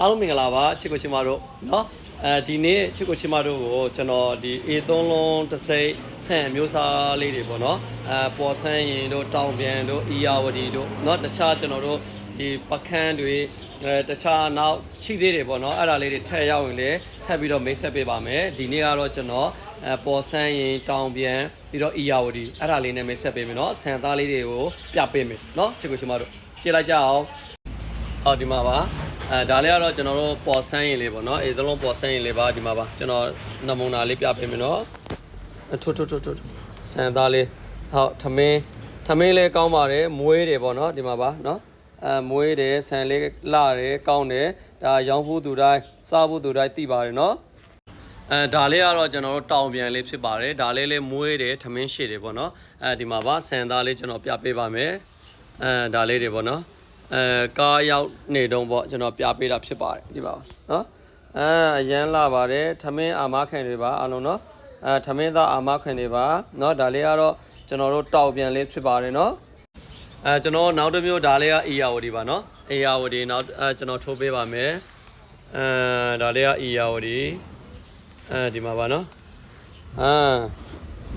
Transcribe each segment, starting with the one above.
အားလုံးမင်္ဂလာပါချစ်ကိုရှင်မတို့เนาะအဲဒီနေ့ချစ်ကိုရှင်မတို့ကိုကျွန်တော်ဒီ A3 လုံးတစ်စိတ်ဆန်အမျိုးစားလေးတွေပေါ့เนาะအဲပေါ်ဆန်းရင်တို့တောင်ပြန်တို့အီယာဝတီတို့เนาะတခြားကျွန်တော်တို့ဒီပကန်းတွေအဲတခြားနောက်ရှိသေးတယ်ပေါ့เนาะအဲ့ဒါလေးတွေထည့်ရောက်ရင်လည်းထပ်ပြီးတော့မိတ်ဆက်ပေးပါမယ်ဒီနေ့ကတော့ကျွန်တော်အဲပေါ်ဆန်းရင်တောင်ပြန်ပြီးတော့အီယာဝတီအဲ့ဒါလေးနဲ့မိတ်ဆက်ပေးမယ်เนาะဆန်သားလေးတွေကိုပြပေးမယ်เนาะချစ်ကိုရှင်မတို့ကြည့်လိုက်ကြအောင် ဟောဒီမှာပါ အဲဒါလေးကတော့ကျွန်တော်တို့ပေါ်ဆန်းရင်လေးပေါ့နော်အေးသလုံးပေါ်ဆန်းရင်လေးပါဒီမှာပါကျွန်တော်နမူနာလေးပြပေးမယ်နော်အထွတ်ထွတ်ထွတ်ထွတ်ဆန်သားလေးဟုတ်ထမင်းထမင်းလေးကောင်းပါတယ်မွေးတယ်ပေါ့နော်ဒီမှာပါနော်အဲမွေးတယ်ဆန်လေးလှတယ်ကောင်းတယ်ဒါရောင်းဖို့သူတိုင်းစားဖို့သူတိုင်းသိပါတယ်နော်အဲဒါလေးကတော့ကျွန်တော်တို့တောင်ပြန်လေးဖြစ်ပါတယ်ဒါလေးလေးမွေးတယ်ထမင်းရှိတယ်ပေါ့နော်အဲဒီမှာပါဆန်သားလေးကျွန်တော်ပြပေးပါမယ်အဲဒါလေးတွေပေါ့နော် အဲကားရောက်နေတုံးပေါ့ကျွန်တော်ပြပေးတာဖြစ်ပါတယ်ဒီပါနော်အဲအရန်လာပါတယ်ထမင်းအာမခံတွေပါအားလုံးနော်အဲထမင်းသားအာမခံတွေပါနော်ဒါလေးကတော့ကျွန်တော်တို့တောက်ပြန်လေးဖြစ်ပါတယ်နော်အဲကျွန်တော်နောက်တစ်မျိုးဒါလေးကအေယာဝတီပါနော်အေယာဝတီနောက်အဲကျွန်တော်ထိုးပေးပါမယ်အဲဒါလေးကအေယာဝတီအဲဒီမှာပါနော်အာ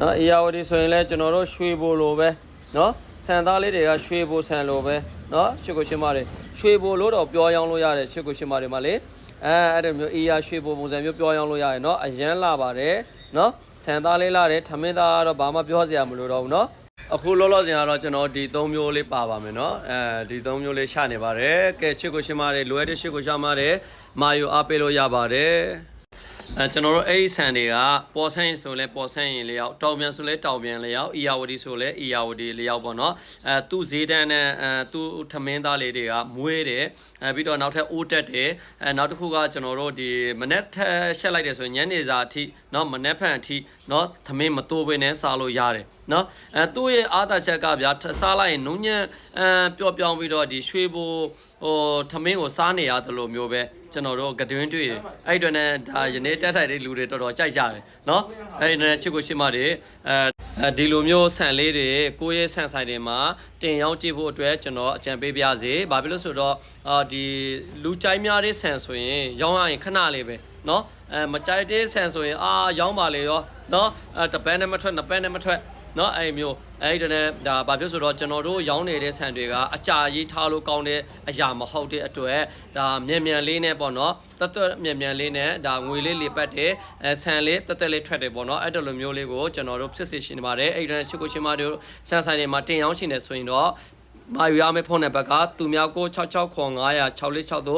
နော်အေယာဝတီဆိုရင်လည်းကျွန်တော်တို့ရွှေဘိုလိုပဲ နော်ဆန်သားလေးတွေကရွှေဘိုဆန်လိုပဲနော်ချစ်ကိုရှင်းပါတယ်ရွှေဘိုလို့တော့ပြောရောင်းလို့ရတယ်ချစ်ကိုရှင်းပါတယ်မလေးအဲအဲ့လိုမျိုးအေယာရွှေဘိုပုံစံမျိုးပြောရောင်းလို့ရတယ်နော်အရန်လာပါတယ်နော်ဆန်သားလေးလာတယ်ထမင်းသားကတော့ဘာမှပြောစရာမလိုတော့ဘူးနော်အခုလောလောဆယ်ကတော့ကျွန်တော်ဒီ၃မျိုးလေးပါပါမယ်เนาะအဲဒီ၃မျိုးလေးရှာနေပါတယ်ကဲချစ်ကိုရှင်းပါတယ်လိုအပ်တဲ့ချစ်ကိုရှာပါတယ်မာယူအားပေးလို့ရပါတယ် အဲကျွန်တော်တို့အဲ့ဒီဆန်တွေကပေါ်ဆန်းရင်ဆိုလဲပေါ်ဆန်းရင်လျောက်တောင်ပြန်ဆိုလဲတောင်ပြန်လျောက်အီယာဝတီဆိုလဲအီယာဝတီလျောက်ပေါ့နော်အဲသူ့ဈေးတန်းနဲ့အဲသူ့ထမင်းသားလေးတွေကမွေးတယ်အဲပြီးတော့နောက်ထပ်အိုးတက်တယ်အဲနောက်တစ်ခုကကျွန်တော်တို့ဒီမနက်ထက်ရှက်လိုက်တယ်ဆိုရင်ညနေစာအထိเนาะမနက်ဖန်အထိเนาะသမင်းမတိုးဘဲနဲ့စားလို့ရတယ်เนาะအဲသူ့ရဲ့အာသာချက်ကဗျာထစားလိုက်ရင်နုံညံ့အဲပျော့ပြောင်းပြီးတော့ဒီရွှေဘို ဟိုသမင်းကိုစားနေရသလိုမျိုးပဲကျွန်တော်တို့ကတွင်းတွေ့တယ်အဲ့အတွက်နဲ့ဒါယနေ့တက်ဆိုင်တဲ့လူတွေတော်တော်ကြိုက်ကြတယ်နော်အဲ့ဒီနဲ့ချစ်ကိုချစ်မတွေအဲဒီလိုမျိုးဆန်လေးတွေကိုယ့်ရဲ့ဆန်ဆိုင်တွေမှာတင်ရောက်ကြည့်ဖို့အတွက်ကျွန်တော်အကြံပေးပါရစေဘာဖြစ်လို့ဆိုတော့အာဒီလူကြိုက်များတဲ့ဆန်ဆိုရင်ရောင်းရရင်ခဏလေးပဲနော်အဲမကြိုက်တဲ့ဆန်ဆိုရင်အာရောင်းပါလေရောနော်အဲတပန်းနဲ့မထွက်နှစ်ပန်းနဲ့မထွက် နော်အဲ့မျိုးအဲ့ဒီတည်းဒါဘာဖြစ်ဆိုတော့ကျွန်တော်တို့ရောင်းနေတဲ့ဆန်တွေကအကြာကြီးထားလို့ကောင်းတဲ့အရာမဟုတ်တဲ့အတွက်ဒါမြန်မြန်လေးနဲ့ပေါ့နော်တသက်မြန်မြန်လေးနဲ့ဒါငွေလေးလေပတ်တယ်အဲဆန်လေးတသက်လေးထွက်တယ်ပေါ့နော်အဲ့တလိုမျိုးလေးကိုကျွန်တော်တို့ဖြစ်စေရှင်ပါတယ်အဲ့ဒီတည်းရှိကိုရှင်မတို့ဆန်ဆိုင်တွေမှာတင်ရောင်းရှင်နေဆိုရင်တော့မယူရမယ့်ဖုန်းနံပါတ်ကသူများကို6695006463